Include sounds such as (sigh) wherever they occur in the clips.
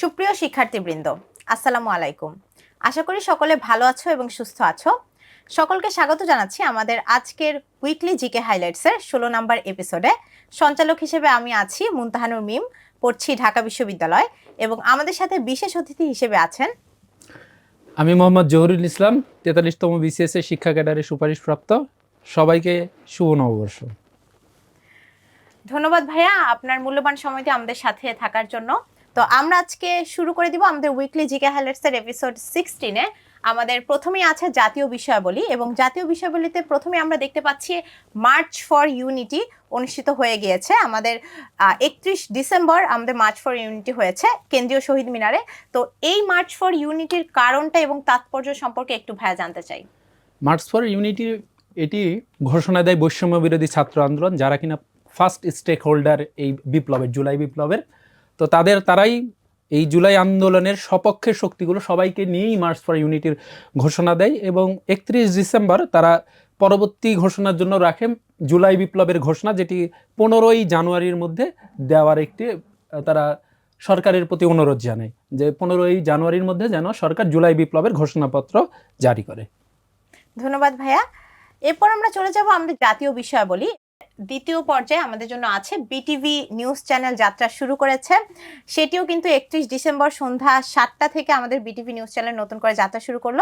সুপ্রিয় শিক্ষার্থীবৃন্দ আসসালামু আলাইকুম। আশা করি সকলে ভালো আছো এবং সুস্থ আছো। সকলকে স্বাগত জানাচ্ছি আমাদের আজকের উইকলি জিকে হাইলাইটসের ষোলো নম্বর এপিসোডে সঞ্চালক হিসেবে আমি আছি মুনতাহানুর মিম পড়ছি ঢাকা বিশ্ববিদ্যালয় এবং আমাদের সাথে বিশেষ অতিথি হিসেবে আছেন। আমি মোহাম্মদ জহুরুল ইসলাম তেতাল্লিশতম বিসিএস এর শিক্ষা ক্যাডারে সুপারিশপ্রাপ্ত। সবাইকে শুভ নববর্ষ। ধন্যবাদ ভাইয়া আপনার মূল্যবান সময়টি আমাদের সাথে থাকার জন্য। তো আমরা আজকে শুরু করে দিব আমাদের উইকলি জিকে হাইলাইটসের এপিসোড সিক্সটিনে আমাদের প্রথমেই আছে জাতীয় বিষয়াবলী এবং জাতীয় বিষয়াবলীতে প্রথমে আমরা দেখতে পাচ্ছি মার্চ ফর ইউনিটি অনুষ্ঠিত হয়ে গিয়েছে। আমাদের একত্রিশ ডিসেম্বর আমাদের মার্চ ফর ইউনিটি হয়েছে কেন্দ্রীয় শহীদ মিনারে। তো এই মার্চ ফর ইউনিটির কারণটা এবং তাৎপর্য সম্পর্কে একটু ভাইয়া জানতে চাই। মার্চ ফর ইউনিটি এটি ঘোষণা দেয় বৈষম্য বিরোধী ছাত্র আন্দোলন, যারা কিনা ফার্স্ট স্টেক হোল্ডার এই বিপ্লবের, জুলাই বিপ্লবের। তো তাদের, তারাই এই জুলাই আন্দোলনের সপক্ষের শক্তিগুলো সবাইকে নিয়েই মার্চ ফর ইউনিটির ঘোষণা দেয় এবং একত্রিশ ডিসেম্বর তারা পরবর্তী ঘোষণার জন্য রাখে জুলাই বিপ্লবের ঘোষণা, যেটি পনেরোই জানুয়ারির মধ্যে দেওয়ার একটি, তারা সরকারের প্রতি অনুরোধ জানায় যে পনেরোই জানুয়ারির মধ্যে যেন সরকার জুলাই বিপ্লবের ঘোষণাপত্র জারি করে। ধন্যবাদ ভাইয়া। এরপর আমরা চলে যাব আমাদের জাতীয় বিষয়াবলী দ্বিতীয় পর্যায়ে আমাদের জন্য আছে বিটিভি নিউজ চ্যানেল যাত্রা শুরু করেছে। সেটিও কিন্তু একত্রিশ ডিসেম্বর সন্ধ্যা সাতটা থেকে আমাদের বিটিভি নিউজ চ্যানেল নতুন করে যাত্রা শুরু করল।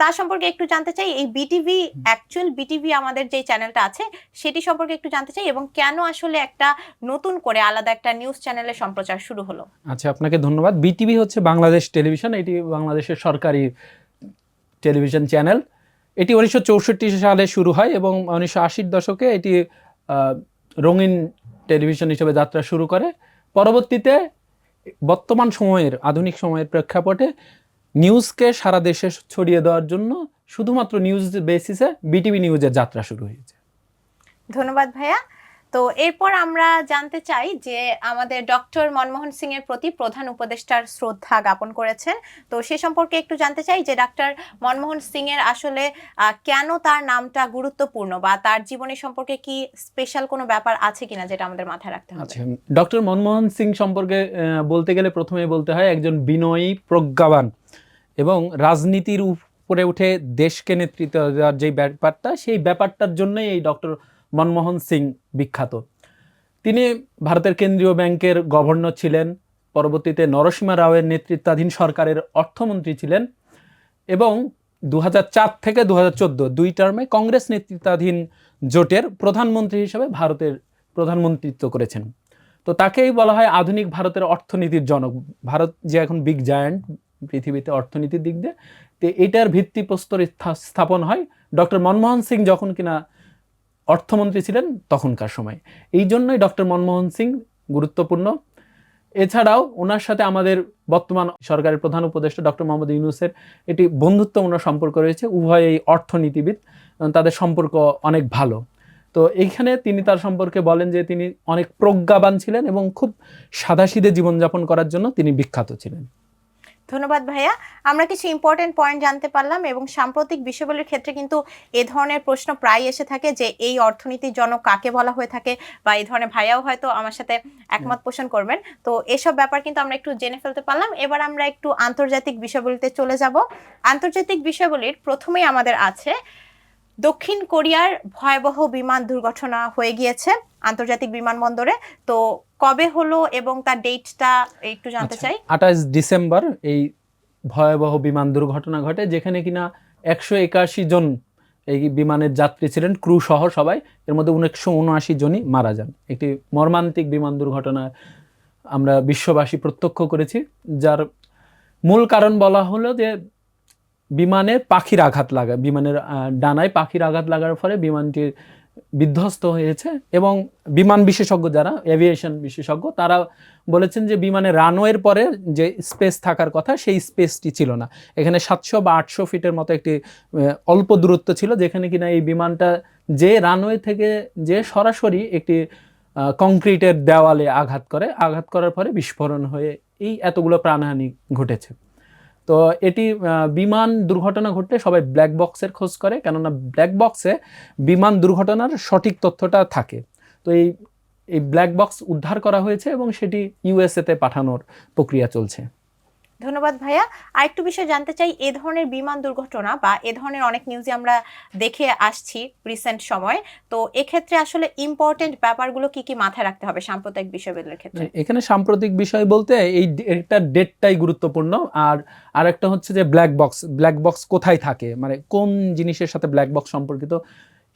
তা সম্পর্কে একটু জানতে চাই, এই বিটিভি অ্যাকচুয়াল বিটিভি আমাদের যে চ্যানেলটা আছে, সেটি সম্পর্কে একটু জানতে চাই এবং কেন আসলে একটা নতুন করে আলাদা একটা নিউজ চ্যানেলের সম্প্রচার শুরু হলো? আচ্ছা আপনাকে ধন্যবাদ। বিটিভি হচ্ছে বাংলাদেশ টেলিভিশন, এটি বাংলাদেশের সরকারি টেলিভিশন চ্যানেল এটি উনিশশো চৌষট্টি সালে শুরু হয় এবং উনিশশো আশির দশকে এটি রঙিন টেলিভিশন হিসেবে যাত্রা শুরু করে। পরবর্তীতে বর্তমান সময়ের, আধুনিক সময়ের প্রেক্ষাপটে নিউজকে সারা দেশে ছড়িয়ে দেওয়ার জন্য শুধুমাত্র নিউজ বেসিসে বিটিভি নিউজের যাত্রা শুরু হয়েছে। ধন্যবাদ ভাইয়া। তো এরপর আমরা জানতে চাই যে আমাদের ডক্টর মনমোহন সিং এর প্রতি প্রধান উপদেষ্টার শ্রদ্ধা জ্ঞাপন করেছেন। তো সে সম্পর্কে একটু জানতে চাই যে ডক্টর মনমোহন সিং এর আসলে কেন তার নামটা গুরুত্বপূর্ণ বা তার জীবনী সম্পর্কে কি স্পেশাল কোনো ব্যাপার আছে কিনা যেটা আমাদের মাথায় রাখতে হবে? আচ্ছা ডক্টর মনমোহন সিং সম্পর্কে বলতে গেলে প্রথমে বলতে হয় একজন বিনয়ী প্রজ্ঞাবান এবং রাজনীতির উপরে উঠে দেশকে নেতৃত্ব দেওয়ার যে ব্যাপারটা, সেই ব্যাপারটার জন্যই এই ডক্টর মনমোহন সিং বিখ্যাত। তিনি ভারতের কেন্দ্রীয় ব্যাংকের গভর্নর ছিলেন, পরবর্তীতে নরসিমা রাওয়ের নেতৃত্বাধীন সরকারের অর্থমন্ত্রী ছিলেন এবং দু হাজার চার থেকে দু দুই টার্মে কংগ্রেস নেতৃত্বাধীন জোটের প্রধানমন্ত্রী হিসেবে ভারতের প্রধানমন্ত্রিত্ব করেছেন। তো তাকেই বলা হয় আধুনিক ভারতের অর্থনীতির জনক। ভারত যে এখন বিগ জায়ান্ট পৃথিবীতে অর্থনীতির দিক দিয়ে, তো এটার ভিত্তিপ্রস্তর স্থাপন হয় ডক্টর মনমোহন সিং যখন কিনা অর্থমন্ত্রী ছিলেন তখনকার সময়। এই জন্যই ডক্টর মনমোহন সিং গুরুত্বপূর্ণ। এছাড়াও ওনার সাথে আমাদের বর্তমান সরকারের প্রধান উপদেষ্টা ডক্টর মোহাম্মদ ইউনুসের এটি বন্ধুত্বপূর্ণ সম্পর্ক রয়েছে। উভয় এই অর্থনীতিবিদ তাদের সম্পর্ক অনেক ভালো। তো এইখানে তিনি তার সম্পর্কে বলেন যে তিনি অনেক প্রজ্ঞাবান ছিলেন এবং খুব সাদাসিধে জীবনযাপন করার জন্য তিনি বিখ্যাত ছিলেন। ধন্যবাদ ভাইয়া। আমরা কিছু ইম্পর্টেন্ট পয়েন্ট জানতে পারলাম এবং সাম্প্রতিক বিষয়গুলির ক্ষেত্রে কিন্তু এ ধরনের প্রশ্ন প্রায় এসে থাকে যে এই অর্থনীতির জনক কাকে বলা হয়ে থাকে বা এই ধরনের ভাইয়াও হয়তো আমার সাথে একমত পোষণ করবেন। তো এসব ব্যাপার কিন্তু আমরা একটু জেনে ফেলতে পারলাম। এবার আমরা একটু আন্তর্জাতিক বিষয়গুলিতে চলে যাব। আন্তর্জাতিক বিষয়গুলির প্রথমেই আমাদের আছে দক্ষিণ কোরিয়ার ভয়াবহ বিমান দুর্ঘটনা হয়ে গিয়েছে আন্তর্জাতিক বিমানবন্দরে। তো কবে হলো এবং তার ডেটটা একটু জানতে চাই। আঠাশ ডিসেম্বর এই ভয়াবহ বিমান দুর্ঘটনা ঘটে যেখানে কিনা একশো একাশি জন এই বিমানের যাত্রী ছিলেন ক্রু সহ সবাই। এর মধ্যে উনিশশো উনআশি জনই মারা যান। একটি মর্মান্তিক বিমান দুর্ঘটনা আমরা বিশ্ববাসী প্রত্যক্ষ করেছি যার মূল কারণ বলা হলো যে বিমানের পাখির আঘাত লাগা বিমানের ডানায় পাখির আঘাত লাগার ফলে বিমানটি বিধ্বস্ত হয়েছে এবং বিমান বিশেষজ্ঞ যারা এভিয়েশন বিশেষজ্ঞ, তারা বলেছেন যে বিমানে রানওয়ের পরে যে স্পেস থাকার কথা, সেই স্পেসটি ছিল না। এখানে সাতশো বা আটশো ফিটের মতো একটি অল্প দূরত্ব ছিল, যেখানে কিনা এই বিমানটা যে রানওয়ে থেকে যে সরাসরি একটি কংক্রিটের দেওয়ালে আঘাত করে, আঘাত করার পরে বিস্ফোরণ হয়ে এই এতগুলো প্রাণহানি ঘটেছে। তো এটি বিমান দুর্ঘটনা ঘটলে সবাই ব্ল্যাক বক্সের খোঁজ করে, কেননা ব্ল্যাক বক্সে বিমান দুর্ঘটনার সঠিক তথ্যটা থাকে। তো এই এই ব্ল্যাক বক্স উদ্ধার করা হয়েছে এবং সেটি ইউএসএতে পাঠানোর প্রক্রিয়া চলছে। ধন্যবাদ ভাইয়া। আরেকটু বিষয় জানতে চাই, এ ধরনের বিমান দুর্ঘটনা বা এ ধরনের অনেক নিউজে আমরা দেখে আসছি রিসেন্ট সময়। তো এক্ষেত্রে আসলে ইম্পর্টেন্ট ব্যাপারগুলো কি কি মাথায় রাখতে হবে সাম্প্রতিক বিষয়গুলোর ক্ষেত্রে? এখানে সাম্প্রতিক বিষয় বলতে এই একটা ডেটটাই গুরুত্বপূর্ণ। আর আরেকটা হচ্ছে যে ব্ল্যাক বক্স ব্ল্যাক বক্স কোথায় থাকে? মানে কোন জিনিসের সাথে ব্ল্যাক বক্স সম্পর্কিত?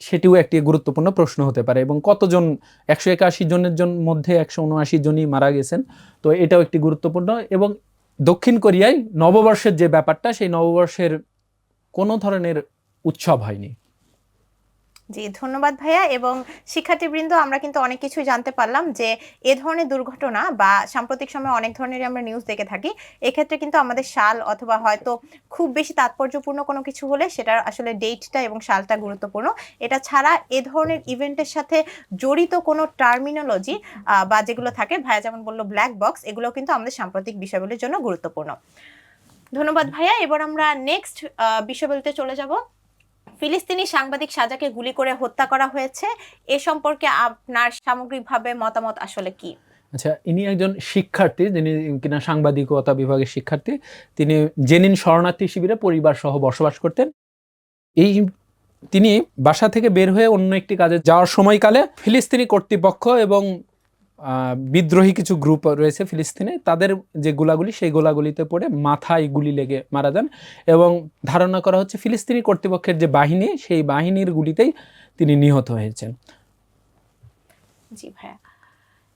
সেটিও একটি গুরুত্বপূর্ণ প্রশ্ন হতে পারে। এবং কতজন, একশো একাশি জনের জন মধ্যে একশো উনআশি জনই মারা গেছেন। তো এটাও একটি গুরুত্বপূর্ণ। এবং দক্ষিণ কোরিয়ায় নববর্ষের যে ব্যাপারটা সেই নববর্ষের কোনো ধরনের উৎসব হয়নি। জি, ধন্যবাদ ভাইয়া। এবং শিক্ষার্থীবৃন্দ, আমরা কিন্তু অনেক কিছুই জানতে পারলাম যে এ ধরনের দুর্ঘটনা বা সাম্প্রতিক সময়ে অনেক ধরনের আমরা নিউজ দেখে থাকি, এক্ষেত্রে কিন্তু আমাদের সাল অথবা হয়তো খুব বেশি তাৎপর্যপূর্ণ কোনো কিছু হলে সেটার আসলে ডেটটা এবং সালটা গুরুত্বপূর্ণ। এটা ছাড়া এ ধরনের ইভেন্টের সাথে জড়িত কোনো টার্মিনোলজি বা যেগুলো থাকে, ভাইয়া যেমন বলল ব্ল্যাক বক্স এগুলো কিন্তু আমাদের সাম্প্রতিক বিষয়গুলির জন্য গুরুত্বপূর্ণ। ধন্যবাদ ভাইয়া। এবার আমরা নেক্সট বিষয়বলিতে চলে যাব। ফিলিস্তিনি সাংবাদিক সাজাকে গুলি করে হত্যা করা হয়েছে। এ সম্পর্কে আপনার সামগ্রিকভাবে মতামত আসলে কি? আচ্ছা ইনি একজন শিক্ষার্থী, যিনি কিনা সাংবাদিকতা বিভাগের শিক্ষার্থী, তিনি জেনিন শরণার্থী শিবিরে পরিবার সহ বসবাস করতেন। এই তিনি বাসা থেকে বের হয়ে অন্য একটি কাজে যাওয়ার সময়কালে ফিলিস্তিনি কর্তৃপক্ষ এবং বিদ্রোহী কিছু গ্রুপ রয়েছে ফিলিস্তিনে। তাদের যে গোলাগুলি সেই গোলাগুলিতে পড়ে মাথায় গুলি লেগে মারা যান এবং ধারণা করা হচ্ছে ফিলিস্তিনি কর্তৃপক্ষের যে বাহিনী সেই বাহিনীর গুলিতেই তিনি নিহত হয়েছেন। জি ভাইয়া।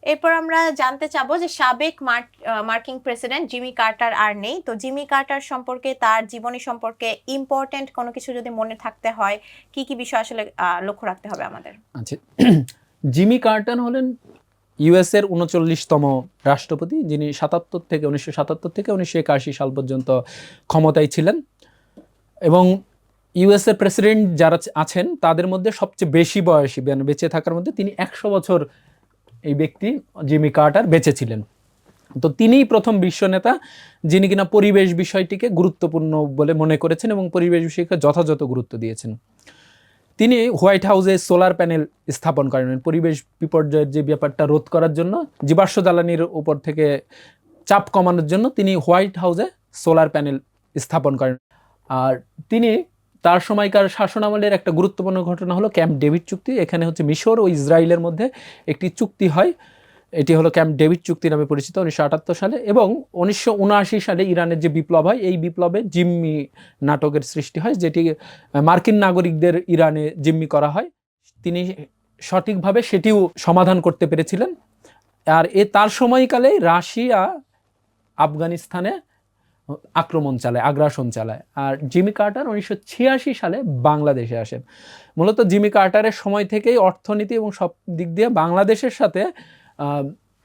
এরপর আমরা জানতে চাবো যে সাবেক মার্ক- মার্কিন প্রেসিডেন্ট জিমি কার্টার আর নেই। তো জিমি কার্টার সম্পর্কে তার জীবনী সম্পর্কে ইম্পর্টেন্ট কোনো কিছু যদি মনে থাকতে হয় কি কি বিষয় আসলে লক্ষ্য রাখতে হবে আমাদের? আচ্ছা। (clears throat) জিমি কার্টন হলেন ইউএস এর উনচল্লিশতম রাষ্ট্রপতি, যিনি সাতাত্তর থেকে উনিশশো সাতাত্তর থেকে উনিশশো একাশি সাল পর্যন্ত ক্ষমতায় ছিলেন। এবং ইউএস এর প্রেসিডেন্ট যারা আছেন, তাদের মধ্যে সবচেয়ে বেশি বয়সী মানে বেঁচে থাকার মধ্যে তিনি একশো বছর এই ব্যক্তি, জিমি কার্টার, বেঁচে ছিলেন। তো তিনিই প্রথম বিশ্ব নেতা, যিনি কিনা পরিবেশ বিষয়টিকে গুরুত্বপূর্ণ বলে মনে করেছেন এবং পরিবেশ বিষয়কে যথাযথ গুরুত্ব দিয়েছেন। তিনি হোয়াইট হাউসে সোলার প্যানেল স্থাপন করেন পরিবেশ বিপর্যয়ের যে ব্যাপারটা রোধ করার জন্য, জীবাশ্ম জ্বালানির উপর থেকে চাপ কমানোর জন্য তিনি হোয়াইট হাউসে সোলার প্যানেল স্থাপন করেন। আর তিনি তার সময়কার শাসন আমলের একটা গুরুত্বপূর্ণ ঘটনা হলো ক্যাম্প ডেভিড চুক্তি। এখানে হচ্ছে মিশর ও ইসরায়েলের মধ্যে একটি চুক্তি হয়। এটি হলো ক্যাম্প ডেভিড চুক্তি নামে পরিচিত উনিশশো আটাত্তর সালে এবং উনিশশো উনআশি সালে ইরানের যে বিপ্লব হয়, এই বিপ্লবে জিম্মি নাটকের সৃষ্টি হয়, যেটি মার্কিন নাগরিকদের ইরানে জিম্মি করা হয়। তিনি সঠিকভাবে সেটিও সমাধান করতে পেরেছিলেন। আর এ তার সময়কালে রাশিয়া আফগানিস্তানে আক্রমণ চালায়, আগ্রাসন চালায়। আর জিমি কার্টার উনিশশো ছিয়াশি সালে বাংলাদেশে আসেন। মূলত জিমি কার্টারের সময় থেকেই অর্থনীতি এবং সব দিক দিয়ে বাংলাদেশের সাথে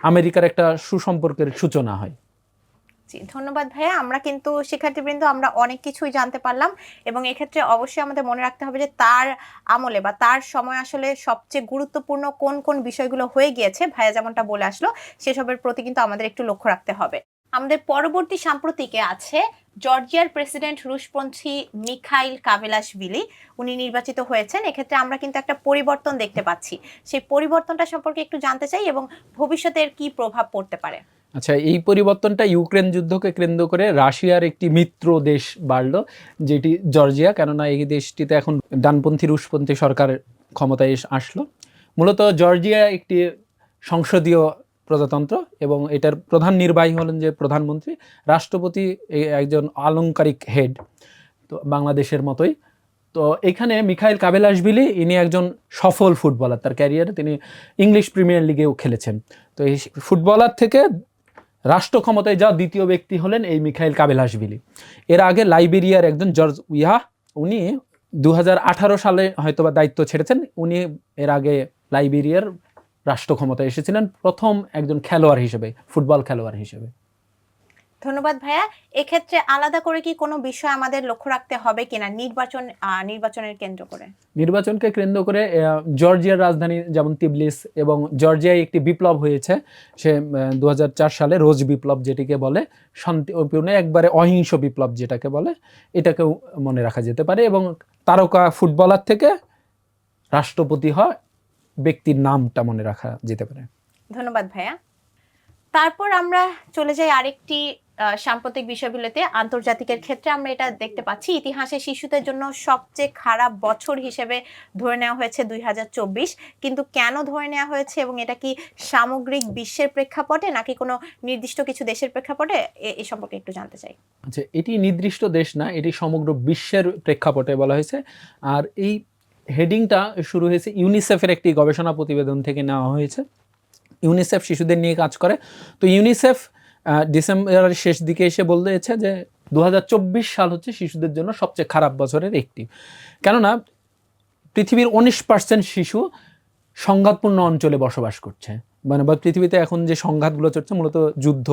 আমেরিকার একটা সুসম্পর্কের সূচনা হয়। জি, ধন্যবাদ ভাইয়া। আমরা কিন্তু শিক্ষার্থীবৃন্দ, আমরা অনেক কিছুই জানতে পারলাম এবং এক্ষেত্রে অবশ্যই আমাদের মনে রাখতে হবে যে তার আমলে বা তার সময় আসলে সবচেয়ে গুরুত্বপূর্ণ কোন কোন বিষয়গুলো হয়ে গিয়েছে, ভাইয়া যেমনটা বলে আসলো, সেসবের প্রতি কিন্তু আমাদের একটু লক্ষ্য রাখতে হবে। আমাদের পরবর্তী সাম্প্রতিকে আছে জর্জিয়ার প্রেসিডেন্ট রুশপন্থী মিখাইল কাভেলাসভিলি। উনি নির্বাচিত হয়েছেন। এক্ষেত্রে আমরা কিন্তু একটা পরিবর্তন দেখতে পাচ্ছি। সেই পরিবর্তনটা সম্পর্কে একটু জানতে চাই এবং ভবিষ্যতের কি প্রভাব পড়তে পারে। আচ্ছা এই পরিবর্তনটা ইউক্রেন যুদ্ধকে কেন্দ্র করে রাশিয়ার একটি মিত্র দেশ বাড়লো, যেটি জর্জিয়া। কেননা এই দেশটিতে এখন ডানপন্থী রুশপন্থী সরকার ক্ষমতায় আসলো। মূলত জর্জিয়া একটি সংসদীয় প্রজাতন্ত্র এবং এটার প্রধান নির্বাহী হলেন যে প্রধানমন্ত্রী, রাষ্ট্রপতি একজন আলংকারিক হেড তো বাংলাদেশের মতোই। তো এখানে মিখাইল কাবেলাসবিলি ইনি একজন সফল ফুটবলার, তার ক্যারিয়ারে তিনি ইংলিশ প্রিমিয়ার লিগেও খেলেছেন। তো এই ফুটবলার থেকে রাষ্ট্র ক্ষমতায় যাওয়া দ্বিতীয় ব্যক্তি হলেন এই মিখাইল কাবেলাসবিলি এর আগে লাইবেরিয়ার একজন জর্জ উইহা, উনি দু হাজার আঠারো সালে হয়তোবা দায়িত্ব ছেড়েছেন, উনি এর আগে লাইবেরিয়ার রাষ্ট্র ক্ষমতায় এসেছিলেন প্রথম একজন খেলোয়াড় হিসেবে ফুটবল খেলোয়াড় হিসেবে। ধন্যবাদ ভাইয়া। এক্ষেত্রে আলাদা করে কি কোনো বিষয় আমাদের লক্ষ্য রাখতে হবে কিনা নির্বাচন নির্বাচনের কেন্দ্র করে? নির্বাচনকে কেন্দ্র করে জর্জিয়ার রাজধানী যেমন তিবলিস এবং জর্জিয়ায় একটি বিপ্লব হয়েছে সে দু হাজার চার সালে রোজ বিপ্লব যেটিকে বলে শান্তিপূর্ণ একবারে অহিংস বিপ্লব যেটাকে বলে এটাকেও মনে রাখা যেতে পারে এবং তারকা ফুটবলার থেকে রাষ্ট্রপতি হয় ব্যক্তির নামটা মনে রাখা যেতে পারে। ধন্যবাদ ভাইয়া। তারপর আমরা চলে যাই আরেকটি সাম্প্রতিক বিষয়গুলোতে। আন্তর্জাতিকের ক্ষেত্রে আমরা এটা দেখতে পাচ্ছি ইতিহাসে শিশুদের জন্য সবচেয়ে খারাপ বছর হিসেবে ধরে নেওয়া হয়েছে দুই হাজার চব্বিশ। কিন্তু কেন ধরে নেওয়া হয়েছে এবং এটা কি সামগ্রিক বিশ্বের প্রেক্ষাপটে নাকি কোনো নির্দিষ্ট কিছু দেশের প্রেক্ষাপটে? এ- এ সম্পর্কে একটু জানতে চাই। আচ্ছা এটি নির্দিষ্ট দেশ না এটি সমগ্র বিশ্বের প্রেক্ষাপটে বলা হয়েছে। আর এই হেডিংটা শুরু হয়েছে ইউনিসেফের একটি গবেষণা প্রতিবেদন থেকে নেওয়া হয়েছে। ইউনিসেফ শিশুদের নিয়ে কাজ করে। তো ইউনিসেফ ডিসেম্বরের শেষ দিকে এসে বলেছে যে দু হাজার চব্বিশ সাল হচ্ছে শিশুদের জন্য সবচেয়ে খারাপ বছরের একটি। কেননা পৃথিবীর উনিশ পার্সেন্ট শিশু সংঘাতপূর্ণ অঞ্চলে বসবাস করছে। মানে বা পৃথিবীতে এখন যে সংঘাতগুলো চলছে, মূলত যুদ্ধ।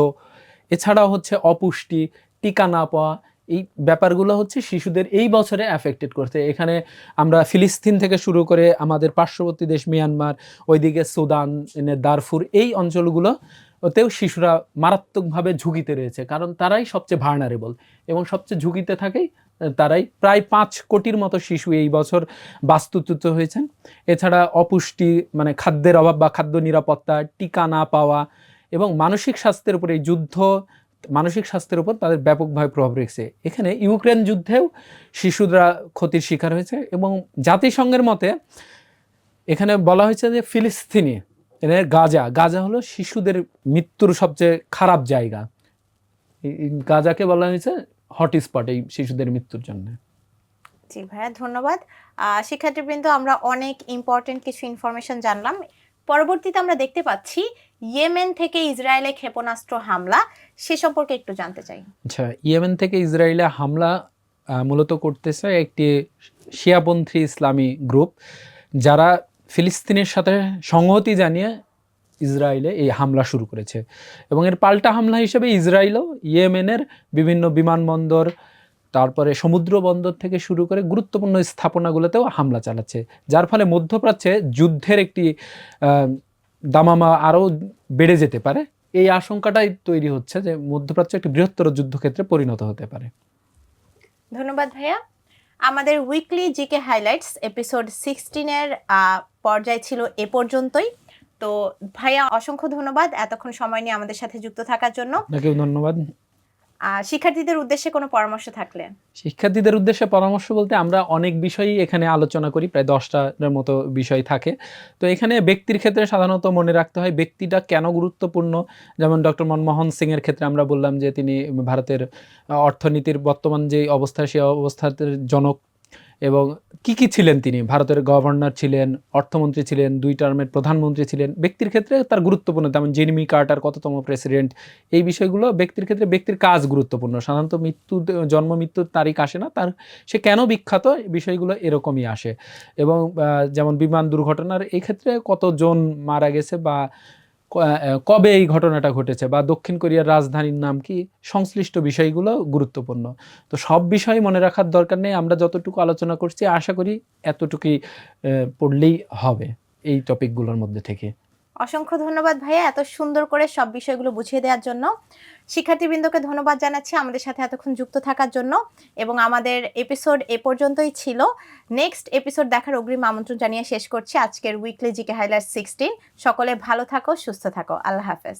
এছাড়াও হচ্ছে অপুষ্টি, টিকা না পাওয়া এই ব্যাপারগুলো হচ্ছে শিশুদের এই বছরে অ্যাফেক্টেড করছে। এখানে আমরা ফিলিস্তিন থেকে শুরু করে আমাদের পার্শ্ববর্তী দেশ মিয়ানমার, ওইদিকে সুদান দারফুর এই অঞ্চলগুলো ওতেও শিশুরা মারাত্মকভাবে ঝুঁকিতে রয়েছে, কারণ তারাই সবচেয়ে ভার্নারেবল এবং সবচেয়ে ঝুঁকিতে থাকেই তারাই প্রায় পাঁচ কোটির মতো শিশু এই বছর বাস্তুচ্যুত হয়েছেন। এছাড়া অপুষ্টি মানে খাদ্যের অভাব বা খাদ্য নিরাপত্তা, টিকা না পাওয়া এবং মানসিক স্বাস্থ্যের উপর যুদ্ধ মানসিক স্বাস্থ্যের উপর তাদের ব্যাপকভাবে প্রভাব রেখেছে। এখানে ইউক্রেন যুদ্ধেও শিশুরা ক্ষতির শিকার হয়েছে এবং জাতিসংঘের মতে এখানে বলা হয়েছে যে ফিলিস্তিনি গাজা। গাজা হলো শিশুদের মৃত্যুর সবচেয়ে খারাপ জায়গা। গাজাকে বলা হয়েছে হটস্পট এই শিশুদের মৃত্যুর জন্য। জি ভাইয়া, ধন্যবাদ। শিক্ষার্থীবৃন্দ, আমরা অনেক ইম্পর্টেন্ট কিছু ইনফরমেশন জানলাম। পরবর্তীতে আমরা দেখতে পাচ্ছি ইয়েমেন থেকে ইসরায়েলে ক্ষেপণাস্ত্র হামলা। সে সম্পর্কে একটু জানতে চাই। আচ্ছা ইয়েমেন থেকে ইসরায়েলে হামলা মূলত করতেছে একটি শিয়াপন্থী ইসলামী গ্রুপ, যারা ফিলিস্তিনের সাথে সংহতি জানিয়ে ইসরায়েলে এই হামলা শুরু করেছে। এবং এর পাল্টা হামলা হিসেবে ইসরায়েলও ইয়েমেনের বিভিন্ন বিমানবন্দর তারপরে সমুদ্র বন্দর থেকে শুরু করে গুরুত্বপূর্ণ স্থাপনাগুলোতেও হামলা চালাচ্ছে। যার ফলে মধ্যপ্রাচ্যে যুদ্ধের একটি দামামা আরও বেড়ে যেতে পারে। এই আশঙ্কাটাই তৈরি হচ্ছে যে মধ্যপ্রাচ্য একটি বৃহত্তর যুদ্ধক্ষেত্রে পরিণত হতে পারে। ধন্যবাদ ভাইয়া। আমাদের উইকলি জিকে হাইলাইটস এপিসোড সিক্সটিনের পর্যায় ছিল এ পর্যন্তই। তো ভাইয়া অসংখ্য ধন্যবাদ এতক্ষণ সময় নিয়ে আমাদের সাথে যুক্ত থাকার জন্য। ধন্যবাদ। শিক্ষার্থীদের উদ্দেশ্যে কোনো পরামর্শ থাকলে? শিক্ষার্থীদের উদ্দেশ্যে পরামর্শ বলতে আমরা অনেক বিষয়ই এখানে আলোচনা করি, প্রায় দশটার মতো বিষয় থাকে। তো এখানে ব্যক্তির ক্ষেত্রে সাধারণত মনে রাখতে হয় ব্যক্তিটা কেন গুরুত্বপূর্ণ? যেমন ডক্টর মনমোহন সিং এর ক্ষেত্রে আমরা বললাম যে তিনি ভারতের অর্থনীতির বর্তমান যে অবস্থা সেই অবস্থার জনক এবং কি কি ছিলেন তিনি? ভারতের গভর্নর ছিলেন, অর্থমন্ত্রী ছিলেন, দুই টার্মের প্রধানমন্ত্রী ছিলেন। ব্যক্তির ক্ষেত্রে তার গুরুত্বপূর্ণ, যেমন জেনিমি কার্টার কততম প্রেসিডেন্ট, এই বিষয়গুলো ব্যক্তির ক্ষেত্রে ব্যক্তির কাজ গুরুত্বপূর্ণ। সাধারণত মৃত্যু জন্ম মৃত্যুর তারিখ আসে না, তার, সে কেন বিখ্যাত বিষয়গুলো এরকমই আসে। এবং যেমন বিমান দুর্ঘটনার এই ক্ষেত্রে কতজন মারা গেছে বা কবে এই ঘটনাটা ঘটেছে বা দক্ষিণ কোরিয়ার রাজধানীর নাম কি? সংশ্লিষ্ট বিষয়গুলো গুরুত্বপূর্ণ। তো সব বিষয় মনে রাখার দরকার নেই, আমরা যতটুকু আলোচনা করছি, আশা করি এতটুকুই পড়লেই হবে এই টপিকগুলোর মধ্যে থেকে। অসংখ্য ধন্যবাদ ভাইয়া এত সুন্দর করে সব বিষয়গুলো বুঝিয়ে দেওয়ার জন্য। শিক্ষার্থীবৃন্দকে ধন্যবাদ জানাচ্ছি আমাদের সাথে এতক্ষণ যুক্ত থাকার জন্য এবং আমাদের এপিসোড এ পর্যন্তই ছিল। নেক্সট এপিসোড দেখার অগ্রিম আমন্ত্রণ জানিয়ে শেষ করছি আজকের উইকলি জিকে হাইলাইট সিক্সটিন সকলে ভালো থাকো, সুস্থ থাকো। আল্লাহ হাফেজ।